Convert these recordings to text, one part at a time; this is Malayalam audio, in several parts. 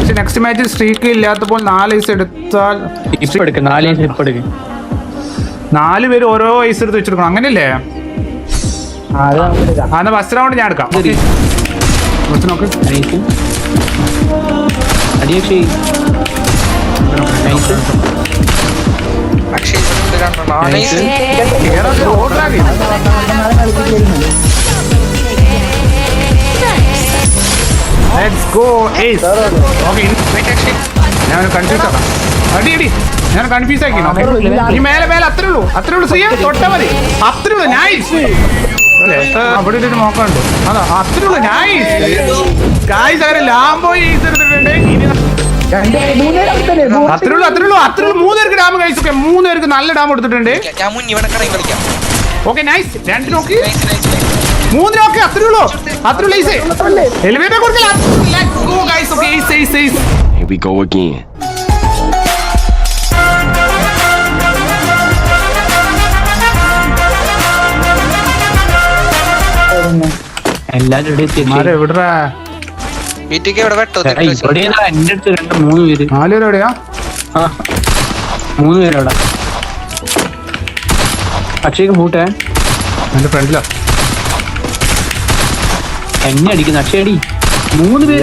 പക്ഷെ നെക്സ്റ്റ് മാച്ചിൽ സ്ട്രീക്ക് ഇല്ലാത്തപ്പോൾ നാല് ഐസ് എടുത്താൽ നാല് പേര് ഓരോ ഐസ് എടുത്ത് വെച്ചെടുക്കണം. അങ്ങനെയല്ലേ? എന്നാ ഫസ്റ്റ് റൗണ്ട് ഞാൻ എടുക്കാം. നോക്ക്. അക്ഷയ്. ആക്കി. വട്ടം go Let's go ace. Okay, ഇനി വെയിറ്റ് അക്ഷയ് ഞാൻ കൺഫ്യൂസ് ആക്കാം. അടി അടി. ഞാൻ കൺഫ്യൂസ് ആക്കി ഓക്കെ ഈ മേലെ മേലെ അത്രേ ഉള്ളൂ. അത്രേ ഉള്ളൂ. ശ്രീ തൊട്ടാ മതി. അത്രേ ഉള്ളൂ. നൈസ് അവിടെ ഒരു നോക്കാണ്ട് അതാ അത്രേ ഉള്ളൂ. നൈസ് ഗായ്സ് അങ്ങനെ ലാംബോ ഈസ് എടുത്തിട്ടുണ്ട്. ഇനി അത്രേ ഉള്ളൂ അത്രേ ഉള്ളൂ. അത്രേ ഉള്ളൂ. മൂന്നുപേർക്ക് ഡാം കഴിച്ചു ഓക്കെ മൂന്നുപേർക്ക് നല്ല ഡാം എടുത്തിട്ടുണ്ട് ഞാൻ മുന്നിൽ ഇവിടെ കടയിൽ കളിക്കാം ഓക്കെ നൈസ് രണ്ട് നോക്കി. നൈസ് നൈസ് നൈസ് മൂന്ന് ലോക്ക് അത്രേ ഉള്ളൂ. അത്രേ ഉള്ളൂ ഈസ്. എലിവേറ്റർ കൊടുക്കില്ല let's go guys okay ease ease ease Here we go again. പേരുന്ന്. എല്ലാരും റെഡി എത്തി മാരെ എവിടാ വീട്ടിലേക്ക് ഇവിടെ വെട്ടോ ഇവിടെ എന്റെ അടുത്ത് രണ്ട് മൂന്ന് പേര്. നാല് പേര് എവിടെയാ? ആ മൂന്ന് പേരവിടെ അക്ഷയ്ക്ക് പൂട്ടേ. എന്റെ ഫ്രണ്ടിലാ. എന്നെ അടിക്കുന്ന അക്ഷയടി. മൂന്ന് പേര്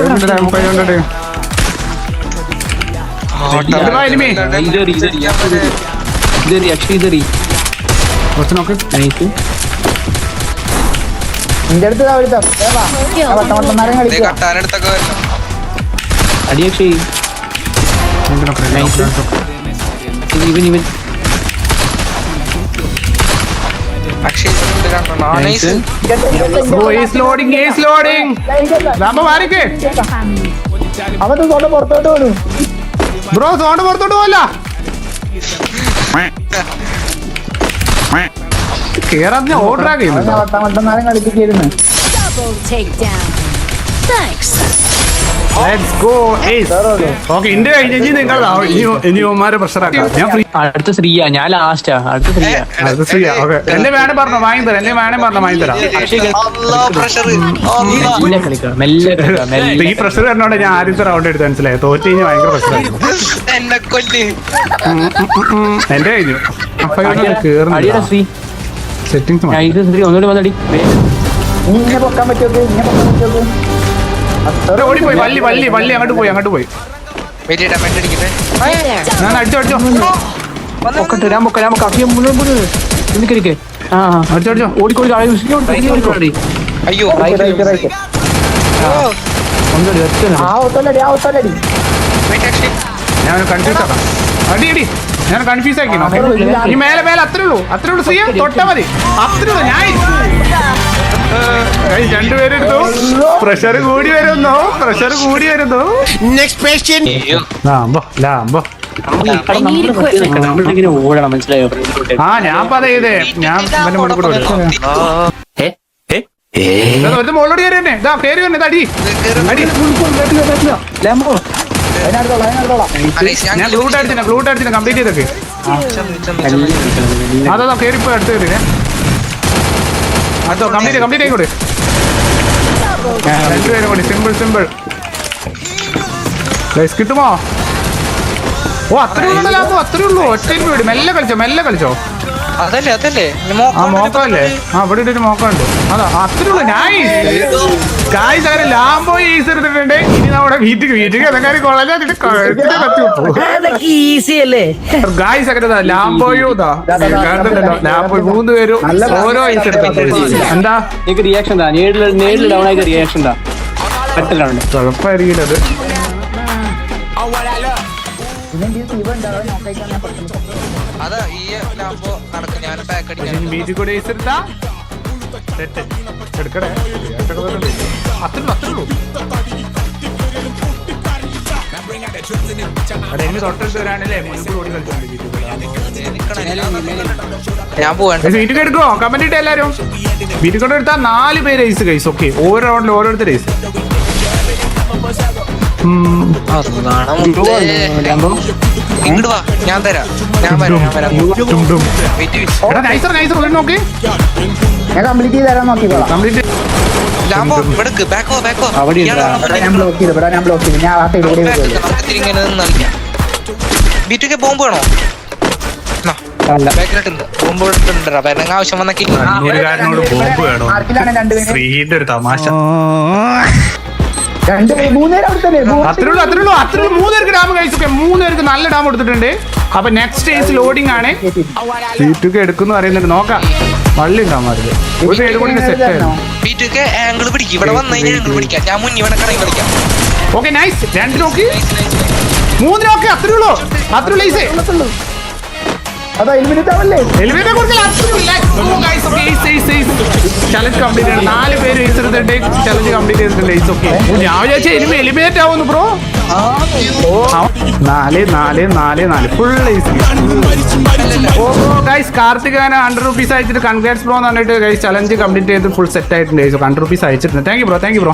അടിയക്ഷയ് ഇവൻ ഇതെറി, അവൻ തൊട്ട് പുറത്തോട്ട് പോണു. ബ്രോ സോണ്ട് പുറത്തോട്ട് പോവല്ല. കേറാൻ ഓർഡർ അവൻ ആക്കിയിരുന്നു ആ വട്ടം വട്ടം മരം കളിപ്പിച്ചിരുന്നു Double takedown. Thanks. Let's go okay India കഴിഞ്ഞ നിങ്ങൾ ഇനി ഇനി ഉമ്മാരെ പ്രഷറാക്കാം ഞാൻ ഫ്രീ അടുത്ത ശ്രീയ ഞാൻ ലാസ്റ്റാ അടുത്ത ശ്രീയ അടുത്ത ചെയ്യാം ഓക്കെ എന്നെ വേണേ പറഞ്ഞോ വാങ്ങി തരാം എന്നെ വേണേ പറഞ്ഞോ വാങ്ങി തരാം. മെല്ലെ കളിക്കണം മെല്ലെ കളിക്കണം മെല്ലെ ഈ പ്രഷർ കാരണോണ്ട് ഞാൻ ആദ്യത്തെ റൗണ്ട് എടുത്ത് മനസ്സിലായി. തോറ്റ് കഴിഞ്ഞാൽ ഭയങ്കര പ്രഷറായിരുന്നു എന്റെ കഴിഞ്ഞു. അപ്പൊ കേറുന്നില്ല. ശ്രീ സെറ്റിംഗ്സ് ഒന്നുകൂടി വന്നടി. ഇങ്ങനെ പൊക്കാൻ പറ്റുമോ ഇങ്ങനെ പൊക്കാൻ പറ്റുമോ ഓടിപ്പോയി വള്ളി വള്ളി വള്ളി അങ്ങോട്ട് പോയി അങ്ങോട്ട് പോയി. ഞാൻ അടിച്ചോ അടിച്ചോ. പൊക്കട്ടെ ഞാൻ പൊക്ക ഞാൻ പൊക്ക. അഭിയം മുഴുവൻ മുഴുവൻ എനിക്കരിക്കെ ആ അടിച്ചോ അടിച്ചോ. ഓടിക്കോടി ഓടിക്കോടി അയ്യോ ഞാൻ കൺഫ്യൂസ് ആക്കാം. അടി അടി. ഞാൻ കൺഫ്യൂസ് ആക്കി മേലെ മേലെ അത്രേ ഉള്ളൂ. അത്രേ ഉള്ളൂ. സിയ തൊട്ടാ മതി. അത്രേ ഉള്ളൂ. ഞാൻ രണ്ടുപേരെടുത്തു. പ്രഷർ കൂടി വരുന്നു. പ്രഷർ കൂടി വരുന്നു. നെക്സ്റ്റ് നമ്മളിങ്ങനെ ഓടണം മനസ്സിലായോ? ആ ഞാൻ പറയതേ ഞാൻ ഇവന്റെ മുകളിൽ കൂടെ വരും ഒരു കയറി തന്നെ. ഇതാ കയറി തന്നെ ഇതാ അടി. അടി. ഞാൻ ബ്ലൂട്ട് അടിച്ചില്ല ബ്ലൂട്ട് അടിച്ചില്ല കംപ്ലീറ്റ് ചെയ്തൊക്കെ. അതാ കയറിപ്പോ അടുത്ത് കയറി അതോ കംപ്ലീറ്റ് കംപ്ലീറ്റ് ആയിക്കോട്ടെ രണ്ടുപേരും കൂടി സിമ്പിൾ സിമ്പിൾ കിട്ടുമോ? ഓ അത്രേ ഉള്ളൂ അത്രേ ഉള്ളൂ. ഒറ്റ വീട് മെല്ലെ കളിച്ചോ മെല്ലെ കളിച്ചോ. അതല്ലേ അതല്ലേ? ആ മോക്കല്ലേ? ആ ഇവിടെ ഒരു മോക്കമുണ്ട് അതാ അത്രേ ഉള്ളൂ. നൈസ് ഗായ്സ് അങ്ങനെ ലാംബോ ഈസ് എടുത്തിട്ടുണ്ട് ഇനി നമ്മുടെ വീട്ടിൽ വീട്ടിൽ അതൊക്കെ കൊള്ളാതെ ഈസി അല്ലേ? ഗായ്സ് അങ്ങനെ ലാംബോയോ കണ്ടല്ലോ ലാംബോ മൂന്ന് പേരും ഓരോ ഈസ് എടുത്തിട്ടുണ്ട് എന്താ? എനിക്ക് റിയാക്ഷൻ താ നേരിൽ നേരിൽ ഡൗൺ ആയിട്ട് റിയാക്ഷൻ താ പെട്ടെന്നാണ് കുഴപ്പമായിരിക്കില്ല അത് അതാ ഈ ലാംബോ നടക്കും ഞാൻ കൂടെ ഈസ് എടുത്താ സെറ്റ് എടുക്കടേ. എല്ലാരും. വീട്ടിൽ കൊണ്ട് എടുത്താൽ നാല് പേര് ഐസ് കൈസ് ഓക്കെ ഓരോ റൗണ്ടിൽ ഓരോരുത്തർ ഐസ് ഇങ്ങോട്ട് വാ ഞാൻ തരാം. ഞാൻ വരാം ഞാൻ വരാം. വെയിറ്റ് നൈസർ നൈസർ ഒരു നോക്കി. ഞാൻ കംപ്ലീറ്റ് ചെയ്ത് തരാൻ നോക്കിക്കോളാം. കംപ്ലീറ്റ് ലാംബോ ഇവിടക്ക് ബാക്കോ ബാക്കോ അവിടെ ഞാൻ ബ്ലോക്ക് ചെയ്തു ഇവിടെ ഞാൻ ബ്ലോക്ക് ചെയ്തു. ഞാൻ ആ സൈഡ് കൂടി വരുമല്ലോ ഇങ്ങനെ നിന്നല്ല ബീറ്റൊക്കെ ബോംബ് വേണോ? ആവശ്യം വന്നൊക്കെ. ഒരു തമാശ. രണ്ട് മൂന്നേരം അവിടെ തന്നെ. മൂന്ന് അത്രേ ഉള്ളൂ അത്രേ ഉള്ളൂ. അത്രേ ഉള്ളൂ. മൂന്നുപേർക്ക് ഡാം കഴിച്ചു മൂന്നുപേർക്ക് നല്ല ഡാം കൊടുത്തിട്ടുണ്ട്. അപ്പൊ നെക്സ്റ്റ് ഡേസ് ലോഡിംഗ് ആണ്. സീറ്റൊക്കെ എടുക്കുന്നു അറിയുന്നുണ്ട് നോക്കാം. വള്ളി ഒരു സെറ്റ് ഓക്കെ നൈസ് രണ്ട് നോക്കി മൂന്ന് നോക്കി അത്രേ ഉള്ളൂ. അത്രേ ഉള്ളൂ ഈസേ അതാ എലിമിനേറ്റ് ആവല്ലേ? എലിവേറ്റർ ചലഞ്ച് കംപ്ലീറ്റ് ആണ് നാല് എടുത്തിട്ട് ചലഞ്ച് കംപ്ലീറ്റ് ചെയ്തിട്ടുണ്ട് ഓക്കെ ഞാൻ വിചാരിച്ച ഇനി എലിമിനേറ്റ് ആവുന്നു ബ്രോ നാല് നാല് നാല് നാല്. ഫുൾ ഓ ഗൈസ് കാർത്തികാന ഹൺഡ്രഡ് റുപ്പീസ് അയച്ചിട്ട് കൺഗ്രാറ്റ്സ് ബ്രോ എന്ന് പറഞ്ഞിട്ട് ഗൈസ് ചലഞ്ച് കംപ്ലീറ്റ് ചെയ്ത് ഫുൾ സെറ്റ് ആയിട്ടുണ്ട്. ഹൺഡ്രഡ് റുപ്പീസ് അയച്ചിട്ടുണ്ട് thank you bro thank you bro